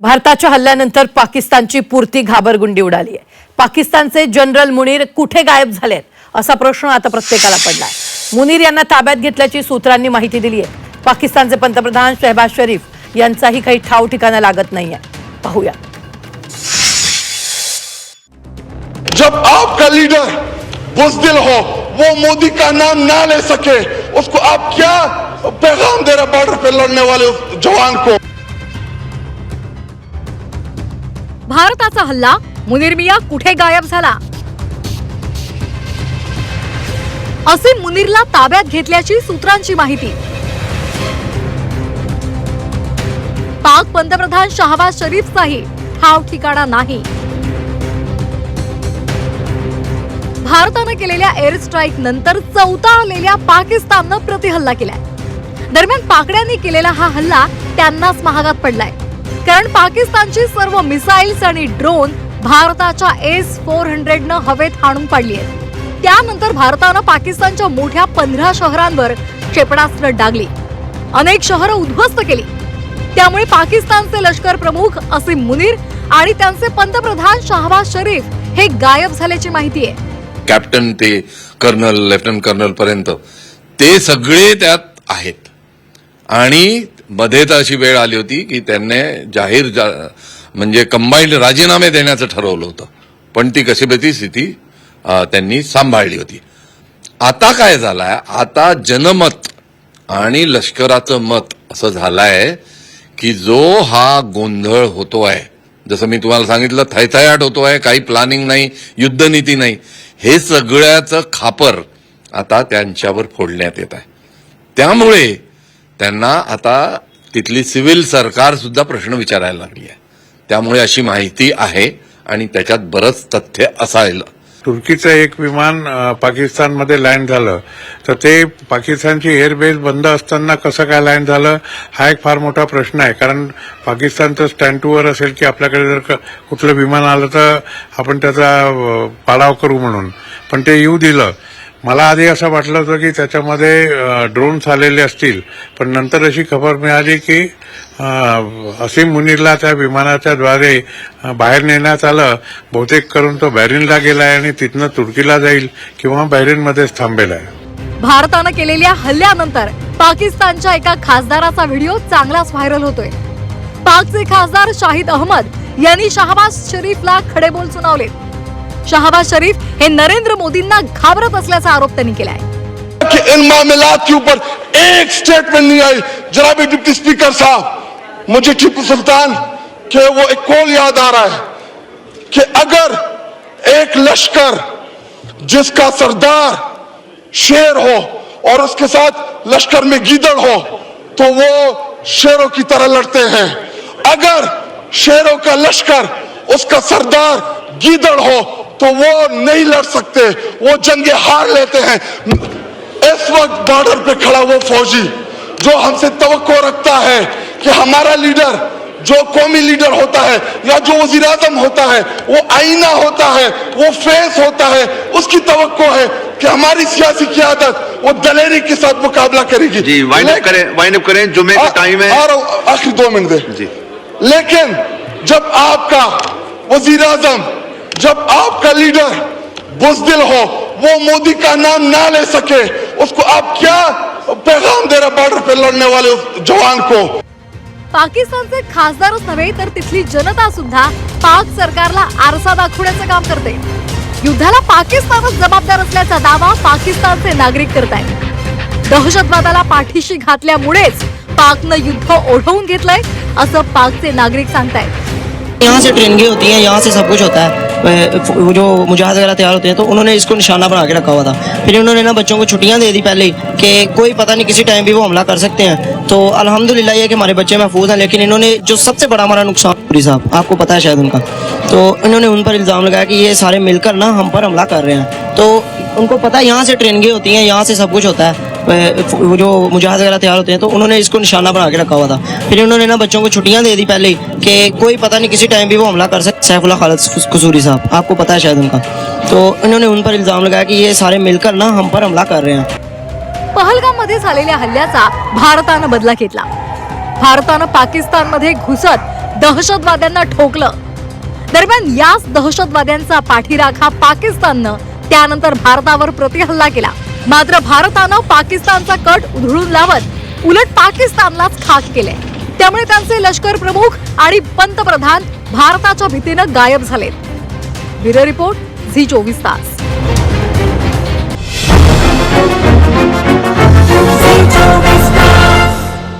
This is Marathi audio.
भारताच्या हल्ल्यानंतर पाकिस्तानची पुरती घाबरगुंडी उडाली आहे. पाकिस्तानचे जनरल मुनीर कुठे गायब झालेत असा प्रश्न आता प्रत्येकाला पडलाय. मुनीर यांना ताब्यात घेतल्याची सूत्रांनी माहिती दिली आहे. पाकिस्तानचे पंतप्रधान शहबाज शरीफ यांचाही काही ठाव ठिकाणा लागत नाहीये. पाहूया. जब आपका लीडर बुजदिल हो वो मोदी का नाम ना ले सके उसको आप क्या पैगाम दे रहे बॉर्डर पे लड़ने वाले जवान को? भारताचा हल्ला? मुनीर मिया कुठे गायब झाला? असे मुनीरला ताब्यात घेतल्याची सूत्रांची माहिती. पाक पंतप्रधान शहाबाज शरीफचाही ठाव ठिकाणा नाही. भारतानं केलेल्या एअर स्ट्राईक नंतर चौताळलेल्या पाकिस्ताननं प्रतिहल्ला केलाय. दरम्यान पाकड्यांनी केलेला हा हल्ला त्यांनाच महागात पडलाय. कारण पाकिस्तानची सर्व मिसाईल्स आणि ड्रोन भारताच्या एस फोर हंड्रेडनं हवेत हाणून पाडली आहेत. त्यानंतर भारतानं पाकिस्तानच्या मोठ्या पंधरा शहरांवर क्षेपणास्त्र डागली. अनेक शहरं उद्ध्वस्त केली. त्यामुळे पाकिस्तानचे लष्कर प्रमुख असीम मुनीर आणि त्यांचे पंतप्रधान शहबाज शरीफ हे गायब झाल्याची माहिती आहे. कॅप्टन ते कर्नल लेफ्टनंट कर्नल पर्यंत. ते सगळे त्यात आहेत. आणि मध्येच अशी वेळ आली होती की त्यांनी जाहीर जा- म्हणजे कंबाईंड राजीनामे देण्याचं ठरवलं होतं. पण ती कशीबेती स्थिती त्यांनी सांभाळली होती. आता काय झालंय? आता जनमत आणि लष्कराचं मत असं झालंय की जो हा गोंधळ होतो आहे जसं मी तुम्हाला सांगितलं थैथयाट आहे काही प्लॅनिंग नाही युद्धनीती नाही हे सगळ्याचं खापर आता त्यांच्यावर फोडण्यात येत आहे. त्यामुळे त्यांना आता तिथली सिव्हिल सरकारसुद्धा प्रश्न विचारायला लागली आहे. त्यामुळे अशी माहिती आहे आणि त्याच्यात बरंच तथ्य असायला. तुर्कीचं एक विमान पाकिस्तानमध्ये लँड झालं. तर ते पाकिस्तानची एअरबेस बंद असताना कसं काय लँड झालं हा एक फार मोठा प्रश्न आहे. कारण पाकिस्तानचं स्टँड टूवर असेल की आपल्याकडे जर क- कुठलं विमान आलं तर आपण त्याचा पाडाव करू म्हणून. पण ते येऊ दिलं. मला आधी असं वाटलं होतं की त्याच्यामध्ये ड्रोन्स आलेले असतील पण नंतर अशी खबर मिळाली की असीम मुनीरला त्या विमानाच्या द्वारे बाहेर नेण्यात आलं. बहुतेक करून तो बॅरिनला गेलाय आणि तिथनं तुर्कीला जाईल किंवा बॅरिनमध्येच थांबेल आहे भारतानं केलेल्या हल्ल्यानंतर पाकिस्तानच्या एका खासदाराचा व्हिडिओ चांगलाच व्हायरल होतोय. पाकचे खासदार शाहिद अहमद यांनी शहबाज शरीफला खडेबोल सुनावले शहबाज शरीफ हे नरेंद्र मोदींना घाबरत असल्याचा आरोप त्यांनी केलाय. इन मामलात के ऊपर एक स्टेटमेंट नहीं आई. जनाब डिप्टी स्पीकर साहब, मुझे टीपू सुल्तान, के वो एक कॉल याद आ रहा है, कि अगर एक लश्कर जिसका सरदार शेर हो और उसके साथ लश्कर में गीदड़ हो तो वो शेरों की तरह लड़ते हैं। अगर शेरों का लश्कर उसका सरदार गीदड़ हो तो वो नहीं लड़ सकते वो जंगे हार लेते हैं। इस वक्त बॉर्डर पे खड़ा वो फौजी जो हमसे तो रखता है कि हमारा लीडर जो कौमी लीडर होता है या जो वज़ीर आज़म होता है वो आईना होता है वो फेस होता है उसकी तो है कि हमारी सियासी क्यादत वो दलेरी के साथ मुकाबला करेगी। जी लेकिन- करें अप करें जुमे का टाइम है। हूँ, आखिरी दो मिनट दे। जी। लेकिन जब आपका वज़ीर आज़म जब आपका लीडर बुजदिल हो वो मोदी का नाम ना ले सके उसको आप क्या पैगाम दे रहे बॉर्डर पे लड़ने वाले उस जवान को? पाकिस्तानचे खासदारच नव्हे तर तिथली जनता सुद्धा पाक सरकारला आरसा दाखवण्याचं काम करते. युद्धाला पाकिस्तानच जबाबदार असल्याचा दावा पाकिस्तानचे नागरिक करतायत दहशतवादाला पाठीशी घातल्यामुळेच पाकनं युद्ध ओढवून घेतलंय असं पाकचे नागरिक सांगतायत. यहाँ से ट्रेनिंगें होती हैं यहाँ से सब कुछ होता है। वो जो मुजाहिद वगैरह तैयार होते हैं तो उन्होंने इसको निशाना बना के रखा हुआ था। फिर उन्होंने ना बच्चों को छुट्टियाँ दे दी पहले कि कोई पता नहीं किसी टाइम भी वो हमला कर सकते हैं। तो अलहमदिल्ला ये कि हमारे बच्चे महफूज हैं, लेकिन इन्होंने जो सबसे बड़ा हमारा नुकसान पूरी साहब, आपको पता है शायद उनका। तो इन्होंने उन पर इल्ज़ाम लगाया कि ये सारे मिलकर ना हम पर हमला कर रहे हैं। तो उनको पता है, यहाँ से ट्रेनिंगें होती हैं, यहाँ से सब कुछ होता है। जो मुजाहद वगैरह तैयार होते हैं तो उन्होंने इसको निशाना बना के रखा हुआ था। फिर उन्होंने ना बच्चों को छुट्टियां दे दी पहले कि कोई पता नहीं किसी टाइम भी वो हमला कर सकते सैफुल्ला खालद कसूरी साहब आपको पता है शायद उनका। तो इन्होंने उन पर इल्ज़ाम लगाया कि ये सारे मिलकर ना हम पर हमला कर रहे हैं। पहलगाममध्ये झालेल्या हल्ल्याचा भारतानं बदला घेतला. भारतानं पाकिस्तानमध्ये घुसत दहशतवाद्यांना ठोकलं. दरम्यान याच दहशतवाद्यांचा पाठीराखा पाकिस्ताननं त्यानंतर भारतावर प्रतिहल्ला केला. मात्र भारतानं पाकिस्तानचा कट उधळून लावत उलट पाकिस्तानलाच खाक केले. त्यामुळे त्यांचे लष्कर प्रमुख आणि पंतप्रधान भारताच्या भीतीनं गायब झालेत. ब्युरो रिपोर्ट झी चोवीस तास.